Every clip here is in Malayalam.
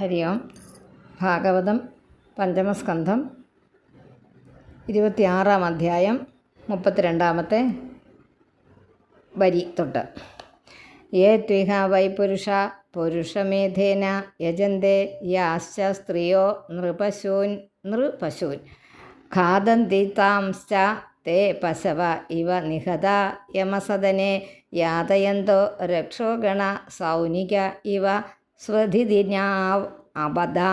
ഹരി ഓം ഭാഗവതം പഞ്ചമസ്കന്ധം ഇരുപത്തിയാറാം അധ്യായം മുപ്പത്തിരണ്ടാമത്തെ വരി തൊട്ട് യേ ത്വിഹ വൈ പുരുഷ പുരുഷമേധേന യജന്തേ യാശ്ച സ്ത്രീയോ നൃപശൂൻ നൃപശൂൻ. ഖാദന്തി താംശ്ച തേ പശവ ഇവ നിഹത യമസദനെ. യാതയന്തോ രക്ഷോഗണ സൗനിക ഇവ സ്വധിതിനാവ് അബദാ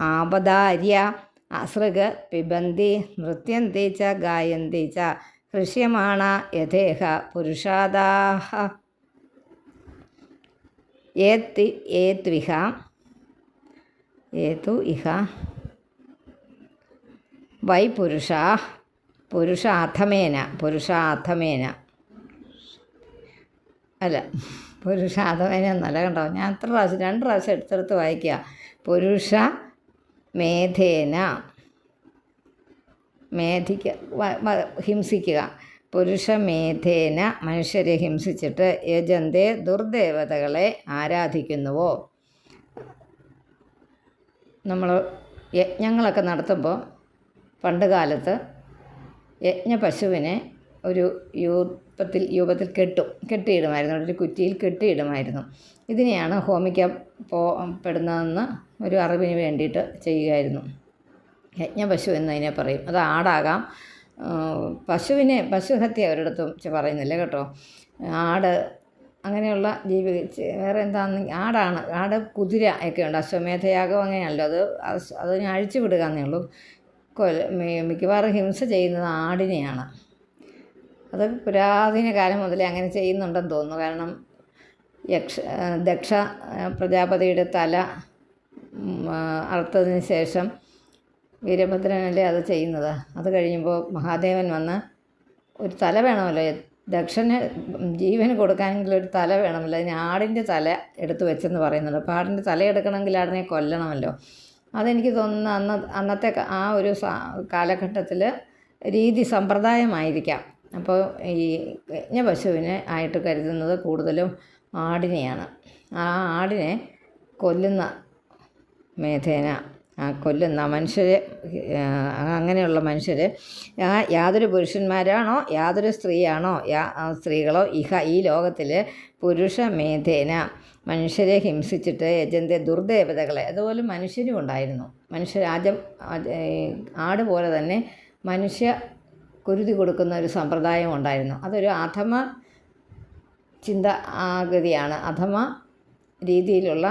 ആപദാര്യ അസൃഗ് പിബന്തി നൃത്യന്തി ച ഗായന്തി ച ഹൃഷ്യമാണ യഥേഹ പുരുഷാദാഹ. ഏത്തി ഏത്വിഹ ഏതു ഇഹ? വൈ പുരുഷാ പുരുഷാഥമേന പുരുഷാഥമേന അല്ല. പുരുഷാഥമേന എന്നല്ല കണ്ടോ? ഞാൻ എത്ര പ്രാവശ്യം രണ്ട് പ്രാവശ്യം എടുത്തെടുത്ത് വായിക്കുക. പുരുഷ മേധേന. മേധിക്ക ഹിംസിക്കുക. പുരുഷ പുരുഷമേധേന മനുഷ്യരെ ഹിംസിച്ചിട്ട് യജന്തെ ദുർദേവതകളെ ആരാധിക്കുന്നുവോ? നമ്മൾ യജ്ഞങ്ങളൊക്കെ നടത്തുമ്പോൾ പണ്ട് കാലത്ത് യജ്ഞ പശുവിനെ ഒരു യൂപ്പത്തിൽ യൂപത്തിൽ കെട്ടും കെട്ടിയിടുമായിരുന്നു. ഒരു കുറ്റിയിൽ കെട്ടിയിടുമായിരുന്നു. ഇതിനെയാണ് ഹോമിക്കാൻ പോ പെടുന്നതെന്ന് ഒരു അറിവിന് വേണ്ടിയിട്ട് ചെയ്യുമായിരുന്നു യജ്ഞപശു എന്നതിനെ പറയും. അത് ആടാകാം. പശുവിനെ പശുഹത്യ ഒരിടത്തും പറയുന്നില്ല കേട്ടോ. ആട് അങ്ങനെയുള്ള ജീവി വേറെ എന്താന്ന് ആടാണ്. ആട് കുതിര ഒക്കെ ഉണ്ട്. അശ്വമേധയാഗം അങ്ങനെയല്ലോ അത് അതിനെ അഴിച്ചു വിടുക എന്നേ ഉള്ളൂ. കൊല മിക്കവാറും ഹിംസ ചെയ്യുന്നത് ആടിനെയാണ്. അത് പുരാതന കാലം മുതലേ അങ്ങനെ ചെയ്യുന്നുണ്ടെന്ന് തോന്നുന്നു. കാരണം യക്ഷ ദക്ഷ പ്രജാപതിയുടെ തല അറുത്തതിന് ശേഷം വീരഭദ്രനല്ലേ അത് ചെയ്യുന്നത്? അത് കഴിയുമ്പോൾ മഹാദേവൻ വന്ന് ഒരു തല വേണമല്ലോ. ദക്ഷന് ജീവന് കൊടുക്കാനെങ്കിൽ ഒരു തല വേണമല്ലോ. അതിന് ആടിന്റെ തല എടുത്തു വെച്ചെന്ന് പറയുന്നുണ്ട്. അപ്പോൾ ആടിന്റെ തല എടുക്കണമെങ്കിൽ ആടിനെ കൊല്ലണമല്ലോ. അതെനിക്ക് തോന്നുന്നു അന്ന് അന്നത്തെ ആ ഒരു കാലഘട്ടത്തിൽ രീതി സമ്പ്രദായമായിരിക്കാം. അപ്പോൾ ഈ യജ്ഞ പശുവിനെ ആയിട്ട് കരുതുന്നത് കൂടുതലും ആടിനെയാണ്. ആ ആടിനെ കൊല്ലുന്ന മേധേന ആ കൊല്ലുന്ന മനുഷ്യരെ അങ്ങനെയുള്ള മനുഷ്യർ യാതൊരു പുരുഷന്മാരാണോ യാതൊരു സ്ത്രീയാണോ യാ സ്ത്രീകളോ ഇഹ ഈ ലോകത്തിൽ പുരുഷ മേധേന മനുഷ്യരെ ഹിംസിച്ചിട്ട് യജന്തെ ദുർദേവതകളെ അതുപോലെ മനുഷ്യരും ഉണ്ടായിരുന്നു. മനുഷ്യരാജം ആട് പോലെ തന്നെ മനുഷ്യ കുരുതി കൊടുക്കുന്ന ഒരു സമ്പ്രദായം ഉണ്ടായിരുന്നു. അതൊരു അധമ ചിന്ത ആകൃതിയാണ് അധമ രീതിയിലുള്ള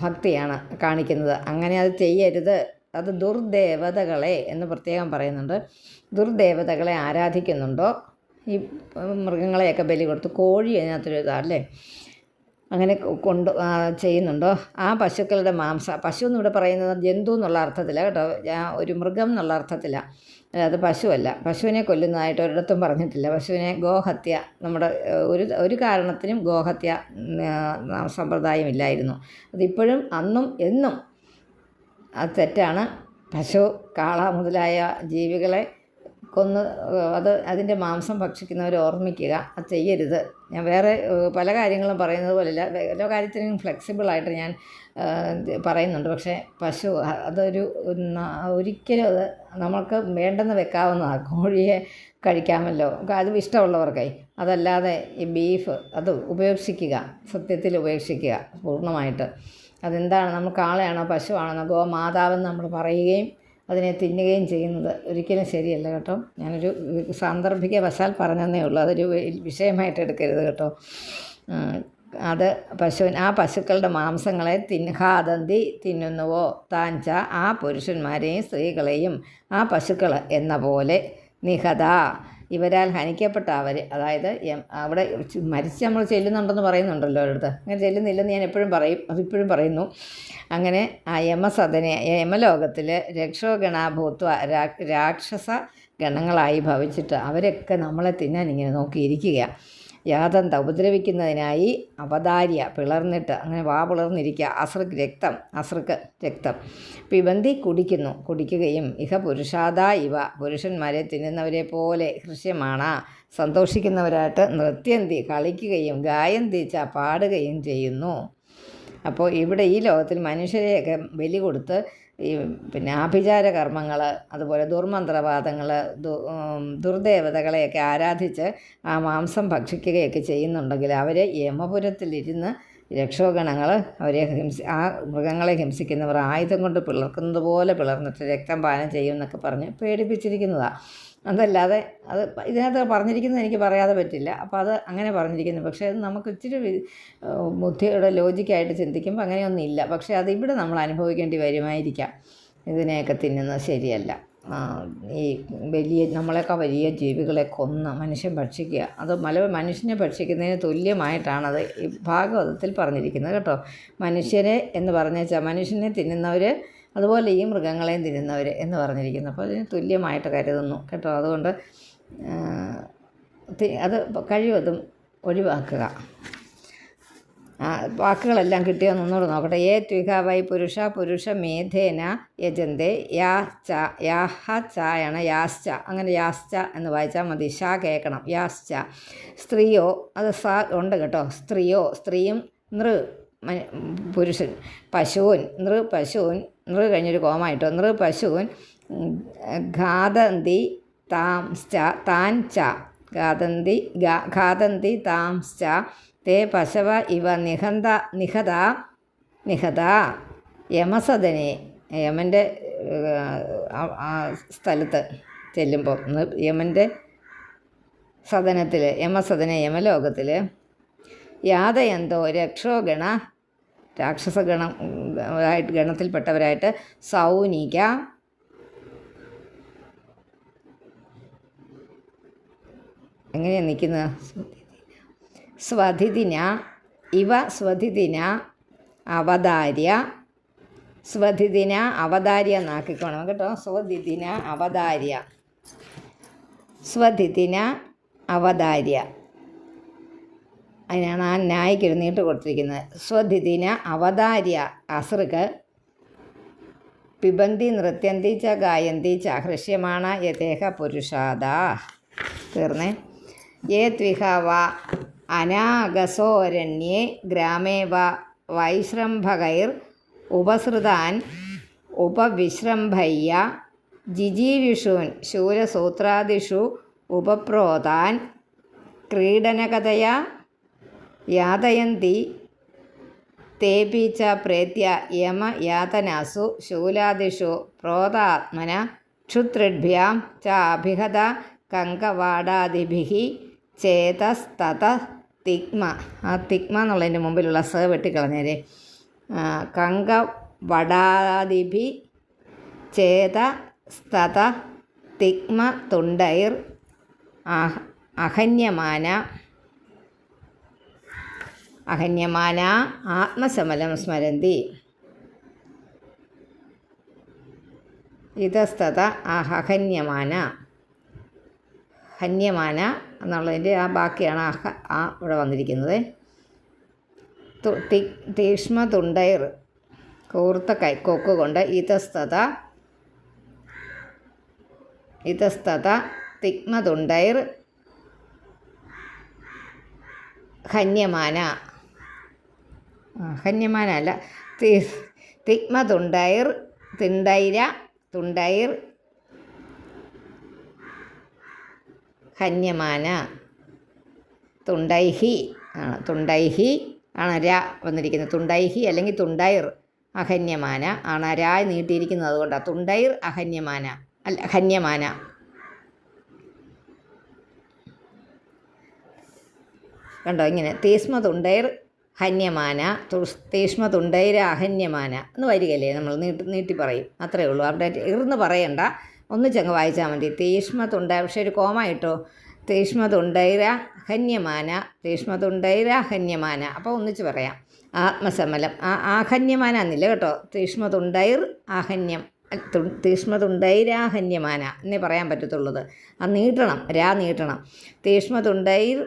ഭക്തിയാണ് കാണിക്കുന്നത്. അങ്ങനെ അത് ചെയ്യരുത്. അത് ദുർദേവതകളെ എന്ന് പ്രത്യേകം പറയുന്നുണ്ട്. ദുർദേവതകളെ ആരാധിക്കുന്നുണ്ടോ? ഈ മൃഗങ്ങളെയൊക്കെ ബലി കൊടുത്ത് കോഴി അതിനകത്തൊരു ഇതല്ലേ അങ്ങനെ കൊണ്ട് ചെയ്യുന്നുണ്ടോ? ആ പശുക്കളുടെ മാംസം. പശു എന്നിവിടെ പറയുന്നത് ജന്തു എന്നുള്ള അർത്ഥത്തിലാണ് കേട്ടോ. ഒരു മൃഗം എന്നുള്ള അർത്ഥത്തിലാണ് അല്ലാതെ പശുവല്ല. പശുവിനെ കൊല്ലുന്നതായിട്ട് ഒരിടത്തും പറഞ്ഞിട്ടില്ല. പശുവിനെ ഗോഹത്യ നമ്മുടെ ഒരു ഒരു കാരണത്തിനും ഗോഹത്യ സമ്പ്രദായമില്ലായിരുന്നു അതിപ്പോഴും അന്നും എന്നും അത് തെറ്റാണ്. പശു കാള മുതലായ ജീവികളെ കൊന്ന് അത് അതിന്റെ മാംസം ഭക്ഷിക്കുന്നവർ ഓർമ്മിക്കുക. അത് ചെയ്യരുത്. ഞാൻ വേറെ പല കാര്യങ്ങളും പറയുന്നത് പോലെയല്ല ഓരോ കാര്യത്തിനും ഫ്ലെക്സിബിളായിട്ട് ഞാൻ പറയുന്നുണ്ട്. പക്ഷേ പശു അതൊരു ഒരിക്കലും അത് നമ്മൾക്ക് വേണ്ടെന്ന് വെക്കാവുന്നതാണ് കോഴിയെ കഴിക്കാമല്ലോ. അത് ഇഷ്ടമുള്ളവർക്കായി അതല്ലാതെ ഈ ബീഫ് അത് ഉപേക്ഷിക്കുക. സത്യത്തിൽ ഉപേക്ഷിക്കുക പൂർണമായിട്ട്. അതെന്താണ്? നമുക്ക് ആളെയാണോ? പശുവാണെന്നോ ഗോമാതാവെന്ന് നമ്മൾ പറയുകയും അതിനെ തിന്നുകയും ചെയ്യുന്നത്. ഒരിക്കലും ശരിയല്ല കേട്ടോ. ഞാനൊരു സാന്ദർഭിക വശാൽ പറഞ്ഞതേ ഉള്ളൂ. അതൊരു വിഷയമായിട്ട് എടുക്കരുത് കേട്ടോ. അത് പശുവിൻ ആ പശുക്കളുടെ മാംസങ്ങളെ തിൻഹാദന്തി തിന്നുന്നുവോ? താഞ്ച ആ പുരുഷന്മാരെയും സ്ത്രീകളെയും ആ പശുക്കൾ എന്ന പോലെ നിഹത. ഇവരാൽ ഹനിക്കപ്പെട്ട അവർ അതായത് അവിടെ മരിച്ച് നമ്മൾ ചെല്ലുന്നുണ്ടെന്ന് പറയുന്നുണ്ടല്ലോ അവരുടെ അങ്ങനെ ചെല്ലുന്നില്ലെന്ന് ഞാൻ എപ്പോഴും പറയും അതിപ്പോഴും പറയുന്നു. അങ്ങനെ ആ യമസദനെ യമലോകത്തിൽ രക്ഷോഗണാഭൂത്വ രാക്ഷസ ഗണങ്ങളായി ഭവിച്ചിട്ട് അവരൊക്കെ നമ്മളെ തിന്നാൻ ഇങ്ങനെ നോക്കിയിരിക്കുക യാതന്ത ഉപദ്രവിക്കുന്നതിനായി അവതാര്യ പിളർന്നിട്ട് അങ്ങനെ വാ പിളർന്നിരിക്കുക. അസൃക് രക്തം അസൃക്ക് രക്തം. പിബന്തി കുടിക്കുന്നു. കുടിക്കുകയും ഇഹ പുരുഷാദ ഇവ. പുരുഷന്മാരെ തിന്നുന്നവരെ പോലെ ഹൃഷ്യമാണ് സന്തോഷിക്കുന്നവരായിട്ട് നൃത്യന്തി കളിക്കുകയും ഗായന്തി ച പാടുകയും ചെയ്യുന്നു. അപ്പോൾ ഇവിടെ ഈ ലോകത്തിൽ മനുഷ്യരെയൊക്കെ ബലി കൊടുത്ത് ഈ പിന്നെ ആഭിചാര കർമ്മങ്ങൾ അതുപോലെ ദുർമന്ത്രവാദങ്ങൾ ദുർദേവതകളെയൊക്കെ ആരാധിച്ച് ആ മാംസം ഭക്ഷിക്കുകയൊക്കെ ചെയ്യുന്നുണ്ടെങ്കിൽ അവർ യമപുരത്തിലിരുന്ന് രക്ഷോഗണങ്ങൾ അവരെ ഹിംസി ആ മൃഗങ്ങളെ ഹിംസിക്കുന്നവർ ആയുധം കൊണ്ട് പിളർക്കുന്നത് പോലെ പിളർന്നിട്ട് രക്തം പാനം ചെയ്യും എന്നൊക്കെ പറഞ്ഞ് പേടിപ്പിച്ചിരിക്കുന്നതാണ് അതല്ലാതെ അത് ഇതിനകത്ത് പറഞ്ഞിരിക്കുന്നത് എനിക്ക് പറയാതെ പറ്റില്ല. അപ്പോൾ അത് അങ്ങനെ പറഞ്ഞിരിക്കുന്നു. പക്ഷേ അത് നമുക്ക് ഇച്ചിരി ബുദ്ധിയുടെ ലോജിക്കായിട്ട് ചിന്തിക്കുമ്പോൾ അങ്ങനെയൊന്നും ഇല്ല. പക്ഷേ അത് ഇവിടെ നമ്മൾ അനുഭവിക്കേണ്ടി വരുമായിരിക്കാം. ഇതിനെയൊക്കെ തിന്നുന്നത് ശരിയല്ല. ഈ വലിയ നമ്മളെയൊക്കെ വലിയ ജീവികളെ കൊന്ന് മനുഷ്യൻ ഭക്ഷിക്കുക. അത് മല മനുഷ്യനെ ഭക്ഷിക്കുന്നതിന് തുല്യമായിട്ടാണത് ഈ ഭാഗവതത്തിൽ പറഞ്ഞിരിക്കുന്നത് കേട്ടോ. മനുഷ്യരെ എന്ന് പറഞ്ഞാൽ മനുഷ്യനെ തിന്നുന്നവർ അതുപോലെ ഈ മൃഗങ്ങളെയും തിന്നുന്നവർ എന്ന് പറഞ്ഞിരിക്കുന്നു. അപ്പോൾ അതിന് തുല്യമായിട്ട് കരുതുന്നു കേട്ടോ. അതുകൊണ്ട് അത് കഴിവതും ഒഴിവാക്കുക. വാക്കുകളെല്ലാം കിട്ടിയോ ഒന്നുകൂടെ നോക്കട്ടെ. ഏ ത്വികാവൈ പുരുഷ പുരുഷ മേധേന യജന്തെ യാ ച യാഹ ചായാണ് യാശ്ച. അങ്ങനെ യാശ്ച എന്ന് വായിച്ചാൽ മതി. ഷ കേൾക്കണം. യാശ്ച. സ്ത്രീയോ അത് സ ഉണ്ട് കേട്ടോ. സ്ത്രീയോ സ്ത്രീയും നൃ. പുരുഷൻ. പശുവൻ നൃ പശുവൻ നൃ കഴിഞ്ഞൊരു കോമായിട്ടോ. നൃ പശുവൻ ഘാതന്തി താം ച താൻ ച ഘാതന്തി ഘാതന്തി താം ച തേ പശവ ഇവ നിഹന്ത നിഹത നിഹത. യമസദനെ. യമന്റെ സ്ഥലത്ത് ചെല്ലുമ്പോൾ യമന്റെ സദനത്തിൽ യമസദന യമലോകത്തിൽ യാതയന്തോ രക്ഷോഗണ രാക്ഷസഗണം ആയിട്ട് ഗണത്തിൽപ്പെട്ടവരായിട്ട് സൗനിക. എങ്ങനെയാണ് നിൽക്കുന്നത് സ്വധിദിന ഇവ സ്വധിദിന അവതാര്യ. സ്വധിദിന അവതാര്യ എന്നാക്കിക്കോണം കേട്ടോ. സ്വധിദിന അവതാര്യ. സ്വധിദിന അവതാര്യ. അതിനാണ് ആ നായിക്ക് ഒരു നീട്ട് കൊടുത്തിരിക്കുന്നത്. സ്വധിതിന അവതാര്യ അസൃക്ക് പിബന്തി നൃത്യന്തി ച ഗായന്തി ച ഹൃഷ്യമാണ യഥേഹ പുരുഷാദാ. തീർന്നേ. യേ ത്വിഹ വ അനാഗസോരണ്യേ ഗ്രാമേ വ വൈശ്രംഭകൈർ ഉപസൃതാൻ ഉപവിശ്രംഭയ്യ ജിജീവിഷൂൻ ശൂരസൂത്രാദിഷു ഉപപ്രോതാൻ ക്രീഡനകതയാ യാതയന്തി തേപി ച പ്രേത്യ യമയാതനാസു ശൂലാദിഷു പ്രോതാത്മന ക്ഷുത്രിഭ്യാം ച അഭിഹത കങ്കവാടാദിഭിः ചേതസ്തത തിഗ്മ. ആ തിഗ്മ എന്നുള്ളതിന്റെ മുമ്പിലുള്ള സ വെട്ടിക്കളഞ്ഞേരെ. കങ്കവടാദിഭി ചേത സ്തത തിഗ്മ തുണ്ടൈർ അഹ അഹന്യമാന അഹന്യമാന ആത്മസമലം സ്മരന്തി. ഇതസ്തത അഹന്യമാന. ഹന്യമാന എന്നുള്ളതിന്റെ ആ ബാക്കിയാണ് അഹ ആ ഇവിടെ വന്നിരിക്കുന്നത്. തീക്ഷ്മ തുണ്ടയർ കൂർത്ത കൈ കൊക്ക് കൊണ്ട് ഇതസ്തത ഇതസ്തത തിക്മതുണ്ടയർ ഹന്യമാന. ആ, ഹന്യമാന അല്ല തി തിഗ്മ തിണ്ടൈര തുണ്ടൈർ ഹന്യമാന തുണ്ടൈഹി ആണ് തുണ്ടൈഹി ആണ് ര വന്നിരിക്കുന്നത്. തുണ്ടൈഹി അല്ലെങ്കിൽ തുണ്ടൈർ അഹന്യമാന ആണ് രായ് നീട്ടിയിരിക്കുന്നത് അതുകൊണ്ടാണ് തുണ്ടൈർ അഹന്യമാന അല്ല ഹന്യമാന കണ്ടോ? ഇങ്ങനെ. തീസ്മ തുണ്ടൈർ ഹന്യമാന തുഷ്തീഷ്മ തുണ്ടൈര അഹന്യമാന എന്ന് വരികയല്ലേ നമ്മൾ നീട്ടി നീട്ടി പറയും. അത്രയേ ഉള്ളൂ. അവിടെ ഇർന്ന് പറയണ്ട. ഒന്നിച്ചങ്ങ് വായിച്ചാൽ മതി. തീഷ്മ തുണ്ട പക്ഷെ ഒരു കോമ ഇട്ടോ തീഷ്മ തുണ്ടൈര ഹന്യമാന തീഷ്മ തുണ്ടൈര ഹന്യമാന അപ്പോൾ ഒന്നിച്ച് പറയാം. ആത്മസമലം. ആ ആഹന്യമാന എന്നില്ല കേട്ടോ. തീഷ്മ തുണ്ടൈർ ആഹന്യം തീഷ്മ തുണ്ടൈരാഹന്യമാന എന്നേ പറയാൻ പറ്റത്തുള്ളത് ആ നീട്ടണം. രാ നീട്ടണം. തീഷ്മ തുണ്ടൈർ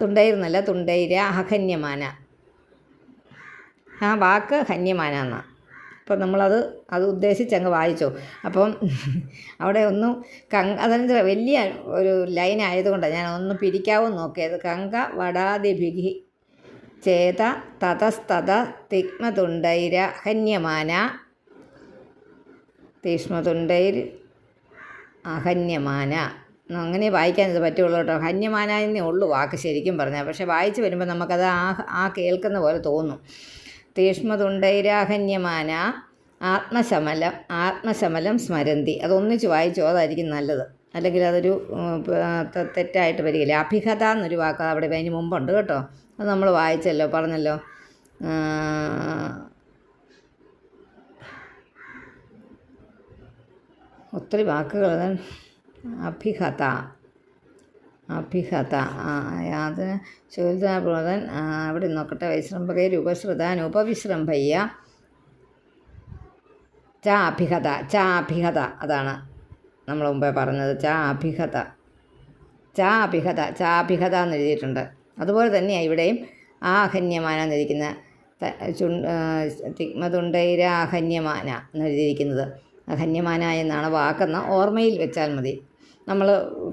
തുണ്ടൈർ എന്നല്ല തുണ്ടൈര അഹന്യമാന. ആ വാക്ക് ഹന്യമാന എന്നാണ് അപ്പം നമ്മളത് അത് ഉദ്ദേശിച്ച് അങ്ങ് വായിച്ചു. അപ്പം അവിടെ ഒന്നും കങ്ക അതെന്താ വലിയ ഒരു ലൈൻ ആയതുകൊണ്ടാണ് ഞാൻ ഒന്ന് പിരിക്കാവും നോക്കിയത്. കങ്ക വടാതിഭിഹി ചേത തതസ്തത തിഗ്മതുണ്ടൈര ഹന്യമാന തീഷ്മതുണ്ടൈർ അഹന്യമാന. അങ്ങനെ വായിക്കാനത് പറ്റുള്ളൂ കേട്ടോ. ഹന്യമാനായെന്നേ ഉള്ളൂ വാക്ക് ശരിക്കും പറഞ്ഞാൽ. പക്ഷെ വായിച്ച് വരുമ്പോൾ നമുക്കത് ആ ആ കേൾക്കുന്ന പോലെ തോന്നും. തീഷ്മതുണ്ടൈരാഹന്യമാന ആത്മശമലം ആത്മശമലം സ്മരന്തി. അതൊന്നിച്ച് വായിച്ചോ അതായിരിക്കും നല്ലത്. അല്ലെങ്കിൽ അതൊരു തെറ്റായിട്ട് വരികയില്ല. അഭിഹത എന്നൊരു വാക്ക് അവിടെ അതിന് മുമ്പുണ്ട് കേട്ടോ. അത് നമ്മൾ വായിച്ചല്ലോ പറഞ്ഞല്ലോ. ഒത്തിരി വാക്കുകൾ. അഭിഹത. അഭിഹത. അത് ശൂലിതാപ്രോതൻ അവിടെ നോക്കട്ടെ. വൈശ്രംഭകൈർ രൂപശ്രുതാൻ ഉപവിശ്രംഭയ്യ ച അഭിഹത ച അഭിഹത. അതാണ് നമ്മൾ മുമ്പേ പറഞ്ഞത്. ച അഭിഹത. ച അഭിഹത ച അഭിഹത എന്ന് എഴുതിയിട്ടുണ്ട്. അതുപോലെ തന്നെയാണ് ഇവിടെയും ആ അഹന്യമാന എന്നിരിക്കുന്ന തിഗ്മതുണ്ടൈരാഹന്യമാന എന്ന് എഴുതിയിരിക്കുന്നത്. അഹന്യമാന എന്നാണ് വാക്കെന്ന് ഓർമ്മയിൽ വെച്ചാൽ മതി. നമ്മൾ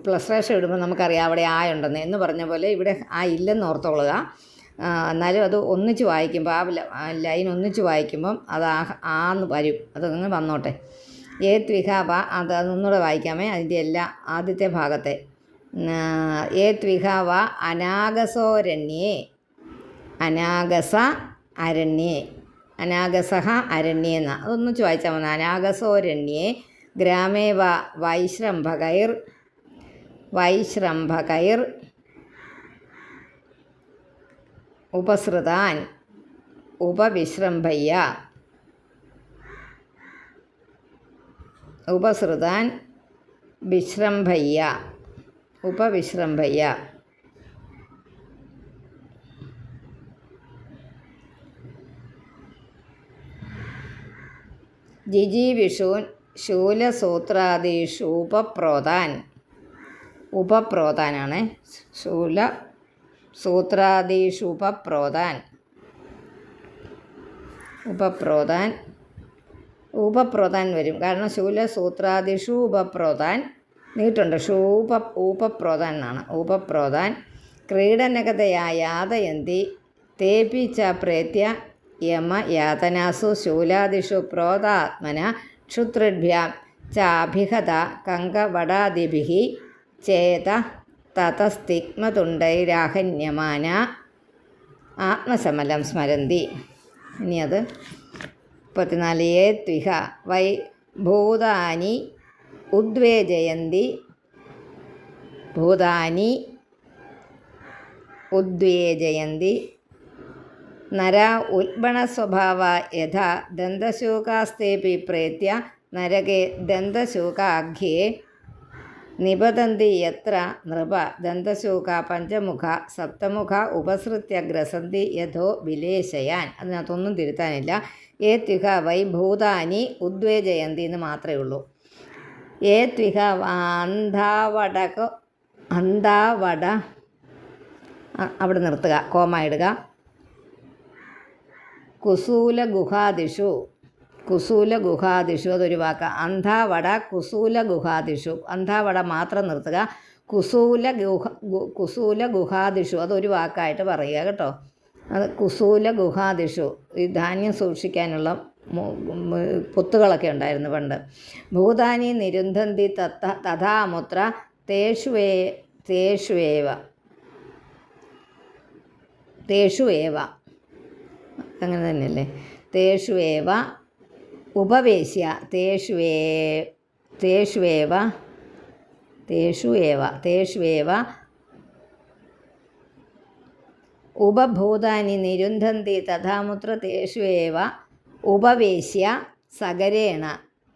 പ്ലസ് റേഷൻ ഇടുമ്പോൾ നമുക്കറിയാം അവിടെ ആ ഉണ്ടെന്ന്. എന്ന് പറഞ്ഞ പോലെ ഇവിടെ ആ ഇല്ലെന്ന് ഓർത്തോളുക. എന്നാലും അത് ഒന്നിച്ച് വായിക്കുമ്പോൾ ആ ലൈൻ ഒന്നിച്ച് വായിക്കുമ്പം അത് ആ ആന്ന് വരും. അതങ്ങനെ വന്നോട്ടെ. ഏ ത്വിഹാബ അത് അതൊന്നുകൂടെ വായിക്കാമേ. അതിന്റെ എല്ലാ ആദ്യത്തെ ഭാഗത്തെ. ഏ ത്വിഹാവ അനാഗസോരണ്യേ. അനാഗസ അരണ്യേ. അനാഗസഹ അരണ്യേ എന്ന അതൊന്നിച്ച് വായിച്ചാൽ മതി. അനാഗസോരണ്യേ. ഗ്രാമേ വ വൈശ്രംഭകൈർ വൈശ്രംഭകൈർ ഉപസൃതാൻ ഉപവിശ്രംഭയ്യ. ഉപസൃതാൻ വിശ്രംഭയ്യ. ഉപവിശ്രംഭയ്യ. ജിജീവിഷൂൻ ശൂലസൂത്രാദിഷു ഉപപ്രോതാൻ. ഉപപ്രോതാനാണ്. ശൂല സൂത്രാദിഷു ഉപപ്രോതാൻ. ഉപപ്രോതാൻ. ഉപപ്രോതാൻ വരും. കാരണം ശൂല സൂത്രാദിഷു ഉപപ്രോതാൻ നീട്ടുണ്ട്. ഷൂപ ഉപപ്രോതാൻ എന്നാണ്. ഉപപ്രോതാൻ. ക്രീഡനകതയായാതയന്തി തേപി ച പ്രേത്യ യമ യാതനാസു ശൂലാദിഷു പ്രോതാത്മന ക്ഷുത്രിഭ്യാം ചാഭിഹത കങ്കവടാദിഭി ചേത തതസ്തിഗ്മതുണ്ടൈരാഹന്യമാന ആത്മസമലം സ്മരന്തി ഇനി അത് മുപ്പത്തിനാല് ഏ ത്വിഹ വൈ ഭൂതാനി ഉദ്വേജയന്തി ഭൂതാനി ഉദ്വേജയന്തി നര ഉൽബണസ്വഭാവ യഥാ ദന്തശൂകാസ്തേപി പ്രേത്യ നരകെ ദന്തശൂകാഖ്യേ നിപതന്തി യത്ര നൃപ ദന്തശൂക പഞ്ചമുഖ സപ്തമുഖ ഉപസൃത്യ ഗ്രസന്തി യഥോ വിലേശയാൻ. അതിനകത്തൊന്നും തിരുത്താനില്ല. ഏ ത്വിഹ വൈ ഭൂതാനി ഉദ്വേജയന്തി എന്ന് മാത്രമേ ഉള്ളൂ. ഏ ത്വിഹ അന്ധാവടക അന്ധാവട അവിടെ നിർത്തുക. കോമ ഇടുക. കുസൂല ഗുഹാദിഷു കുസൂല ഗുഹാദിഷു അതൊരു വാക്ക്. അന്ധാവട കുസൂല ഗുഹാദിഷു അന്ധാവട മാത്രം നിർത്തുക. കുസൂല ഗുഹ കുസൂല ഗുഹാദിഷു അതൊരു വാക്കായിട്ട് പറയുക കേട്ടോ. അത് കുസൂല ഗുഹാദിഷു ഈ ധാന്യം സൂക്ഷിക്കാനുള്ള പുത്തുകളൊക്കെ ഉണ്ടായിരുന്നു പണ്ട്. ഭൂതാനി നിരുന്ധന്തി തത്ത തഥാമുത്ര തേഷുവേ തേഷുവേവ. തേഷു ഏവ അങ്ങനെ തന്നെയല്ലേ? തേഷുവേവ ഉപവേശ്യ. തേഷുവേ തേഷുവേവ തേഷുവേവ തേഷുവേവ ഉപഭൂതാനി നിരുന്ധന്തി തഥാമുത്ര തേഷുവേവ ഉപവേശ്യ സകരേണ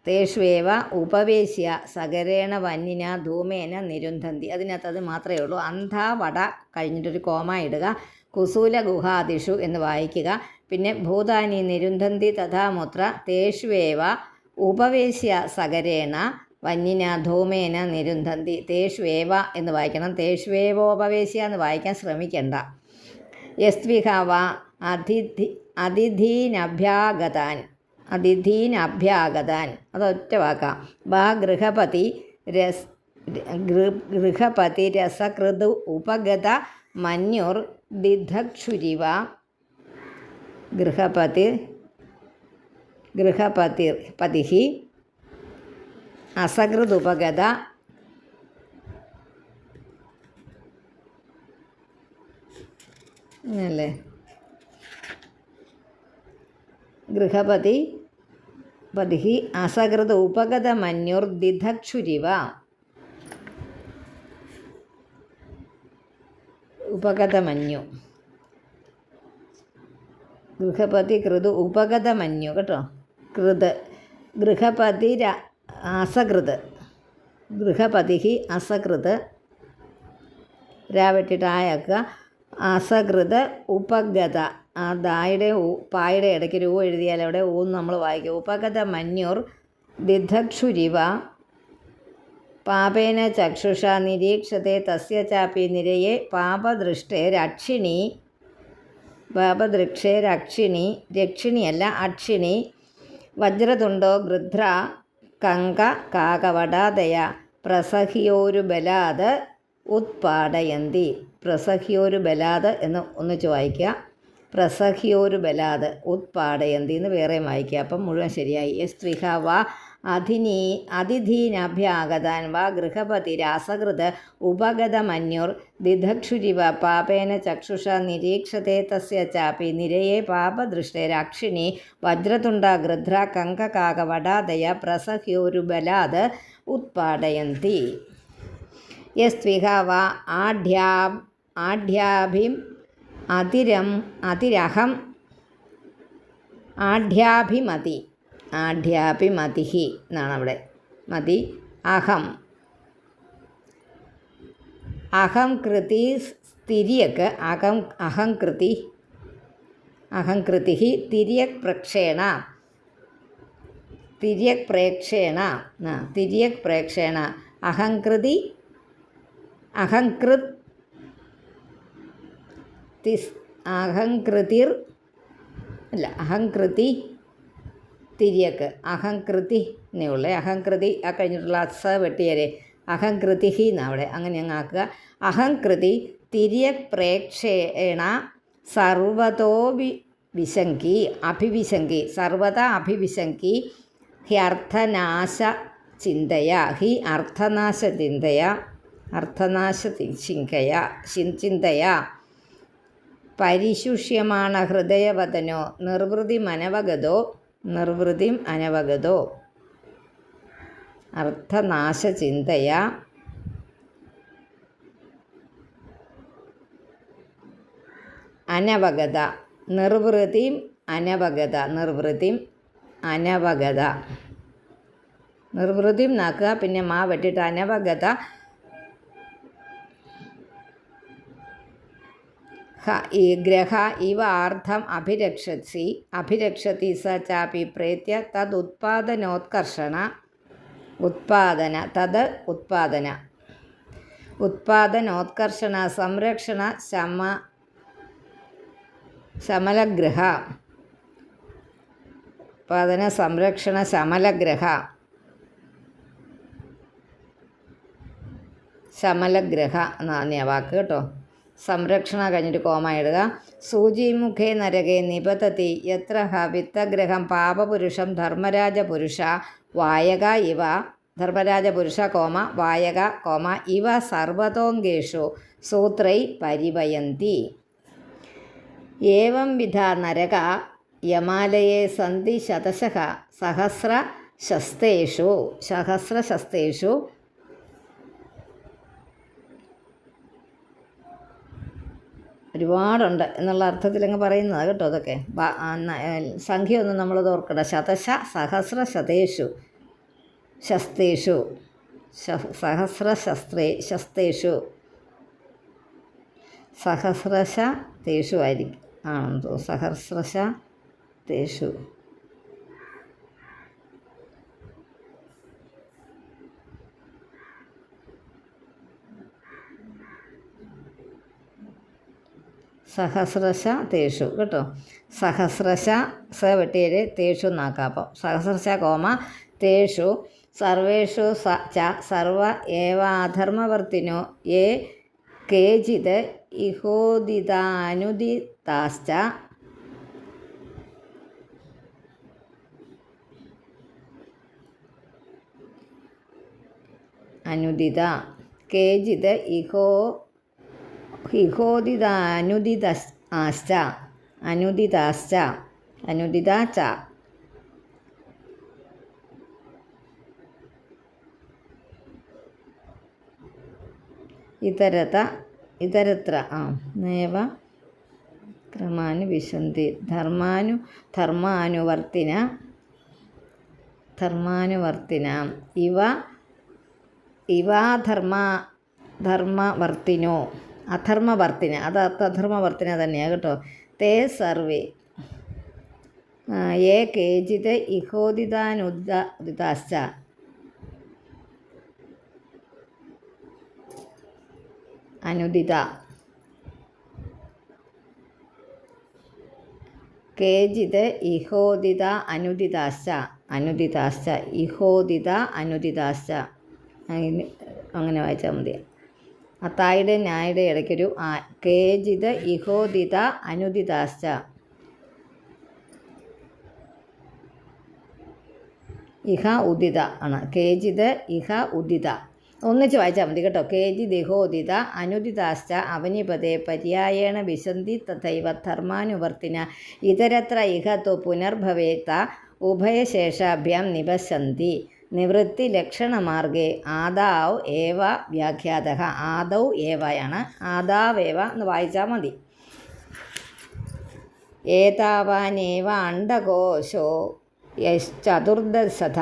തേഷുവേവ ഉപവേശ്യ സകരേണ വന്യന ധൂമേന നിരുന്ധന്തി. അതിനകത്ത് അത് മാത്രമേ ഉള്ളൂ. അന്ധ വട കഴിഞ്ഞിട്ടൊരു കോമ ഇടുക. കുസൂല ഗുഹാദിഷു എന്ന് വായിക്കുക. പിന്നെ ഭൂതാനി നിരുന്ധന്തി തഥാമുത്ര തേഷുവേവ ഉപവേശ്യ സകരേണ വന്യന ധൂമേന നിരുന്ധന്തി തേഷുവേവ എന്ന് വായിക്കണം. തേഷ്വേവോപവേശ്യ എന്ന് വായിക്കാൻ ശ്രമിക്കണ്ട. യസ്വിഹവ അതിഥി അതിഥീനഭ്യാഗതാൻ അതിഥീനഭ്യാഗതാൻ അതൊറ്റ വാക്കാം. വാ ഗൃഹപതി രസ് ഗൃഹപതി രസകൃതു ഉപഗത മന്യുർ ദിധക്ഷുരിവ ഗൃഹപതി ഗൃഹപതി പതി അസകൃതുപഗത അല്ലേ ഗൃഹപതി പതി അസകൃത ഉപഗത മന്യുർദിധക്ഷുരിവ ഉപഗതമന്യു. ഗൃഹപതി കൃത് ഉപഗതമന്യു. കേട്ടോ? കൃത്. ഗൃഹപതി അസകൃത്. ഗൃഹപതി അസകൃത്. രാവട്ടിട്ട് ആയാക്കുക. അസകൃത ഉപഗത. ആ ദായുടെ പായുടെ ഇടയ്ക്ക് രൂ എഴുതിയാൽ അവിടെ ഊന്ന് നമ്മൾ വായിക്കും. ഉപഗത മന്യൂർ ദിധക്ഷുരിവ പാപേന ചക്ഷുഷ നിരീക്ഷത്തെ തസ്യ ചാപ്പി നിരയെ പാപദൃഷ്ടേ രക്ഷിണി. പാപദൃക്ഷേ രക്ഷിണി രക്ഷിണിയല്ല അക്ഷിണി. വജ്രതുണ്ടോ ഗൃധ്ര കങ്ക കാകവടാതയ പ്രസഹിയോരു ബലാത് ഉത്പാടയന്തി. പ്രസഹിയോരു ബലാത് എന്ന് ഒന്നിച്ച് വായിക്കുക. പ്രസഹിയോരു ബലാത് ഉത്പാടയന്തി എന്ന് വേറെയും വായിക്കുക. അപ്പം മുഴുവൻ ശരിയായി. എസ് ത്രിഹ വാ അധിനീ അതിഥീനഭ്യാഗതാൻ വാ ഗൃഹപതിരാസകൃത് ഉപഗതമന്യുർ ദിധക്ഷുരിവ പാപേന ചക്ഷുഷ നിരീക്ഷത്തെ തസ്യ ചാപി നിരയെ പാപദൃഷ്ടേ രാക്ഷിണി വജ്രതുണ്ട ഗൃധ്ര കങ്കകാകവടാദയ പ്രസഹ്യോരുബലാത് ഉത്പാടയന്തി യസ്ത്വിഹ വാ ആഢ്യാ ആഢ്യാഭിം അതിരം അതിരഹം ആഢ്യാഭിമതി. ആഢ്യാഭിമതിഹി എന്നാണ് അവിടെ മതി. അഹം. അഹം കൃതി സ്ഥിര്യക്ക് അഹം അഹം കൃതി തിരിയക് തിര്യക് പ്രക്ഷേണ. തിര്യക് പ്രേക്ഷേണ. തിര്യക് പ്രേക്ഷേണ. അഹംകൃതി അഹംകൃത് തിസ് അഹംകൃതിർ അല്ല അഹംകൃതി തിരിയക്ക്. അഹംകൃതി എന്നുള്ളേ അഹംകൃതി ആ കഴിഞ്ഞിട്ടുള്ള അസ വെട്ടിയരെ. അഹംകൃതി എന്നവിടെ അങ്ങനെ ഞങ്ങൾ ആക്കുക. അഹംകൃതി തിരിയ പ്രേക്ഷേണ സർവതോ വി വിശങ്കി അഭിവിശങ്കി. സർവത അഭിവിശങ്കി. ഹി അർത്ഥനാശ ചിന്തയ. ഹി അർത്ഥനാശ ചിന്തയ. അർത്ഥനാശ ചിങ്കയ. ചിന്തയ. പരിശുഷ്യമാണ് ഹൃദയവതനോ. നിർവൃതി മനവഗതോ. നിർവൃതിം അനവഗതോ. അർത്ഥനാശചിന്തയ. അനവഗത. നിർവൃതിം അനവഗത. നിർവൃതിം അനവഗത. നിർവൃതിം നാക്കുക പിന്നെ മാ വെട്ടിട്ട് അനവഗത. ഗ്രഹ ഇവ ആർദ്ധം അഭിരക്ഷസി. അഭിരക്ഷതി സ ചാപി പ്രേത്യ തദുത്പാദനോത്കർഷണ ഉത്പാദന തത് ഉത്പാദന. ഉത്പാദനോത്കർഷണ സംരക്ഷണ ശമ ശമലഗ്രഹ. ഉത്പാദന സംരക്ഷണ ശമലഗ്രഹ. ശമലഗ്രഹ എന്നാണ് വാക്ക് കേട്ടോ. സംരക്ഷണ കഴിഞ്ഞിട്ട് കോമ ഇടുക സൂചിമുഖേ നരകെ നിപതതി എത്ര വിത്തഗ്രഹം പാപപുരുഷം ധർമ്മരാജപുരുഷ വായക ഇവ ധർമ്മരാജപുരുഷ കോമ വായക കോമ ഇവ സർവതോങ്കേഷു സൂത്രൈ പരിവയന്തി ഏവം വിധ നരക യമാലയെ സന്ധി സഹസ്ര സഹസ്രശസ്തേഷു സഹസ്രശസ്തേഷു ഒരുപാടുണ്ട് എന്നുള്ള അർത്ഥത്തിലങ്ങ് പറയുന്നതാണ് പറയുന്നത് കേട്ടോ അതൊക്കെ. സംഖ്യ ഒന്നും നമ്മളത് ഓർക്കണ്ട. ശതശ സഹസ്ര ശതേഷു. ശസ്തേഷു. സഹസ്ര ശസ്ത്രേ ശസ്തേഷു. സഹസ്രശ തേഷു ആയിരിക്കും. ആണെന്ന് തോന്നുന്നു. സഹസ്രശ തേഷു. സഹസ്രശ തേഷു. കേട്ടോ? സഹസ്രശ സ വെട്ടിയത് തേഷു എന്നാക്കാം അപ്പം. സഹസ്രശ കോമ തേഷു. സർവേഷു സ ച സർവ ഏവാധർമ്മവർത്തിനോ ഏ കേചിത് ഇഹോദിതാനുദിതാശ്ച. അനുദിത കേചിത് ഇഹോ ഹിഹോദിത അനുദിത ആശ്ച അനുദിതാശ്ച അനുദിത ച ഇതരത ഇതരത്ര ആ. നേവ ക്രമാനു വിശന്തി ധർമാനു ധർമാനുവർത്തിന ധർമാനുവർത്തിന. ഇവ ഇവാധർമ്മ ധർമ്മവർത്തിനോ. അധർമ്മവർത്തിന അത് അധർമ്മവർത്തിന തന്നെയാണ് കേട്ടോ. തേ സർവേ. ഏ കേചിത് ഇഹോദിതാനുദ ഉദിതാശ്ച. അനുദിത. കേചിത് ഇഹോദിത അനുദിതാശ്ച. അനുദിതാശ്ച. ഇഹോദിത അനുദിതാശ്ച. അങ്ങനെ അങ്ങനെ വായിച്ചാൽ മതി. അത്തായുടെ ന്യായുടെ ഇടയ്ക്കൊരു ആ കേജിത ഇഹോദിത അനുദിതാശ്ച. ഇഹ ഉദിത ആണ്. കേജിത ഇഹ ഉദിത. ഒന്നിച്ച് വായിച്ചാൽ മതി കേട്ടോ. കേജി ദിഹോദിത അനുദിതാശ്ച അവനിപതേ പര്യായേണ വിശന്തി തഥൈവ ധർമാനുവർത്തിന ഇതരത്ര ഇഹ പുനർഭവേത്ത ഉഭയശേഷാഭ്യാം നിപശന്തി. നിവൃത്തിലക്ഷണമാർഗേ ആദാവ് ഏവ വ്യാഖ്യാത ആദൗ ഏവയാണ്. ആദാവേവ എന്ന് വായിച്ചാൽ മതി. ഏതാവാനേവ അണ്ടകോശോ യശ്ചതുർദശഥ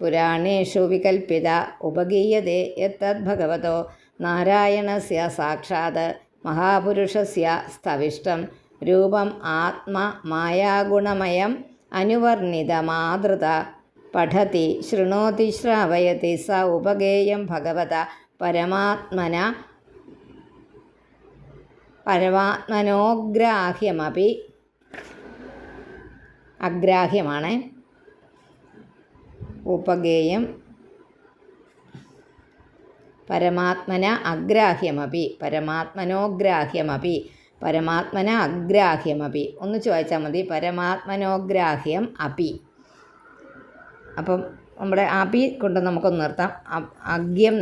പുരാണേഷു വികൽപ്പിത ഉപഗീയതേ യത്തദ്ഭഗവതോ നാരായണസ്യ സാക്ഷാത് മഹാപുരുഷസ്യ സ്ഥവിഷ്ടം രൂപം ആത്മ മായാഗുണമയം അനുവർണിതമാതൃത പഠതി ശൃണോതി ശ്രാവയതി സ ഉപഗേയം ഭഗവത പരമാത്മന പരമാത്മനോഗ്രാഹ്യമപി അഗ്രാഹ്യമാണ്. ഉപഗേയം പരമാത്മന അഗ്രാഹ്യമപി പരമാത്മനോഗ്രാഹ്യമപി പരമാത്മന അഗ്രാഹ്യമപി. ഒന്ന് ചോദിച്ചാൽ മതി. പരമാത്മനോഗ്രാഹ്യം അപി. അപ്പം നമ്മുടെ അഭി കൊണ്ട് നമുക്കൊന്ന് നിർത്താം. അഗ്യം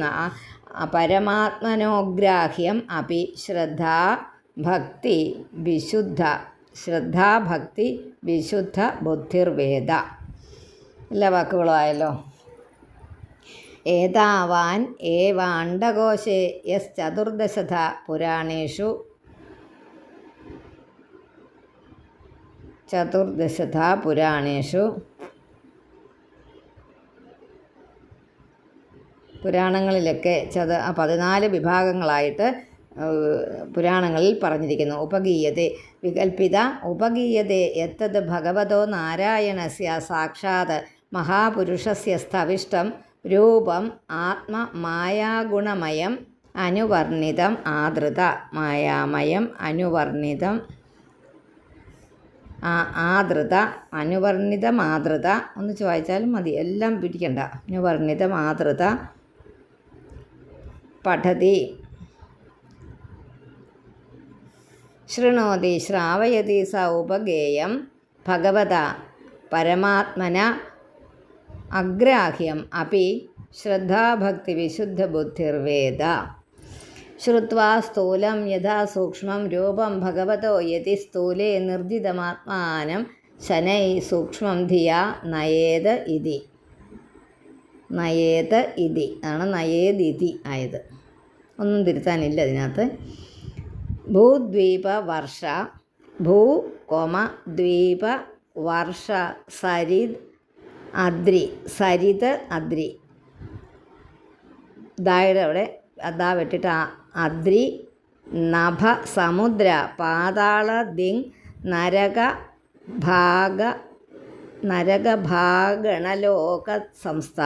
പരമാത്മനോഗ്രാഹ്യം അപി ശ്രദ്ധ ഭക്തി വിശുദ്ധ ശ്രദ്ധാഭക്തി വിശുദ്ധ ബുദ്ധിർവേദ. എല്ലാ വാക്കുകളും ആയല്ലോ? ഏതാവാൻ ഏവാണ്ടകോശേ യസ് ചതുർദശത പുരാണേഷു ചതുർദശത പുരാണേഷു പുരാണങ്ങളിലൊക്കെ ചത പതിനാല് വിഭാഗങ്ങളായിട്ട് പുരാണങ്ങളിൽ പറഞ്ഞിരിക്കുന്നു. ഉപഗീയതെ വികൽപ്പിത ഉപഗീയതെ എത്തത് ഭഗവതോ നാരായണസ്യ സാക്ഷാത് മഹാപുരുഷസ്യ സ്ഥവിഷ്ടം രൂപം ആത്മ മായാഗുണമയം അനുവർണിതം ആദൃത മായാമയം അനുവർണിതം ആദൃത അനുവർണിതമാതൃത ഒന്ന് ചോദിച്ചാലും മതി. എല്ലാം പിടിക്കണ്ട. അനുവർണിതമാതൃത പഠതി. ശൃണോതി ശ്രാവയതി സ ഉപഗേയം. ഭഗവത പരമാത്മന അഗ്രാഹ്യം അപ്പി ശ്രദ്ധാഭക്തിവിശുദ്ധബുദ്ധിർവേദ ശ്രുവാ സ്ഥൂലം യഥാ സൂക്ഷ്മം രൂപം ഭഗവതോ യതി സ്ഥൂലേ നിർജിതമാത്മാനം ശനൈ സൂക്ഷ്മം ധിയ നയേത് ഇതി. നയേത് ഇതി. ആണ് നയേതിഥി ആയത്. ഒന്നും തിരുത്താനില്ല അതിനകത്ത്. ഭൂദ്വീപ വർഷ ഭൂ കോമ ദ്വീപ വർഷ സരിത് അദ്രി സരിത് അദ്രി. ദായുടെ അവിടെ അതാ വെട്ടിട്ട് അദ്രി നഭ സമുദ്ര പാതാള ദിങ് നരക ഭാഗ നരകഭാഗണലോക സംസ്ഥ.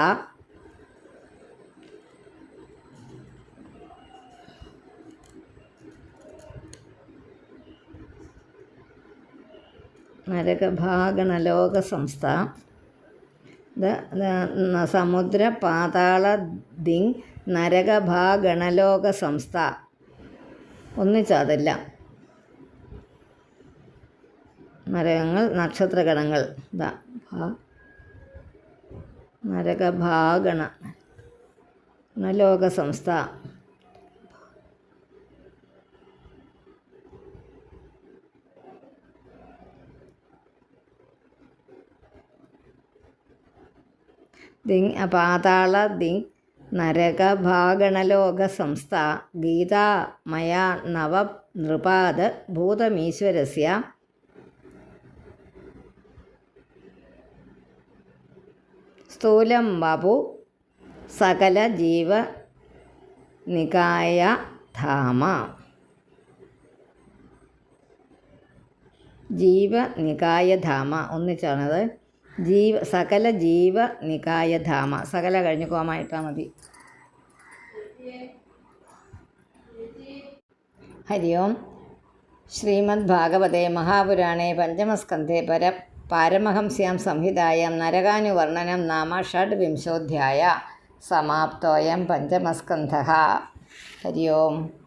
നരകഭാഗണലോക സംസ്ഥ സമുദ്ര പാതാള ദിങ് നരകഭാഗണലോക സംസ്ഥ ഒന്നിച്ചതല്ല നരകങ്ങൾ നക്ഷത്രഗണങ്ങൾ. നരകഭാഗണ ലോകസംസ്ഥ ദിങ് പാതാള ദിങ് നരകഭാഗണലോക സംസ്ഥ ഗീതാ മയാ നവ നൃപാത് ഭൂതമീശ്വരസ്യ. സ്ഥൂലം വപു സകല ജീവ നികായ ധാമ. ജീവ നികായ ധാമ ഒന്നിച്ചാണത്. ജീവ സകല ജീവ നികായ ധാമ സകല കഴിഞ്ഞ് കോമായിട്ടാൽ മതി. ഹരി ഓം. ശ്രീമദ് ഭാഗവതേ മഹാപുരാണേ പഞ്ചമസ്കന്ധേ പര പാരമഹംസ്യാം സംഹിതായാം നരകാനുവർണനം നാമ ഷഡ്വിംശോധ്യായ. സമാപ്തോയം പഞ്ചമസ്കന്ധ. ഹരി ഓം.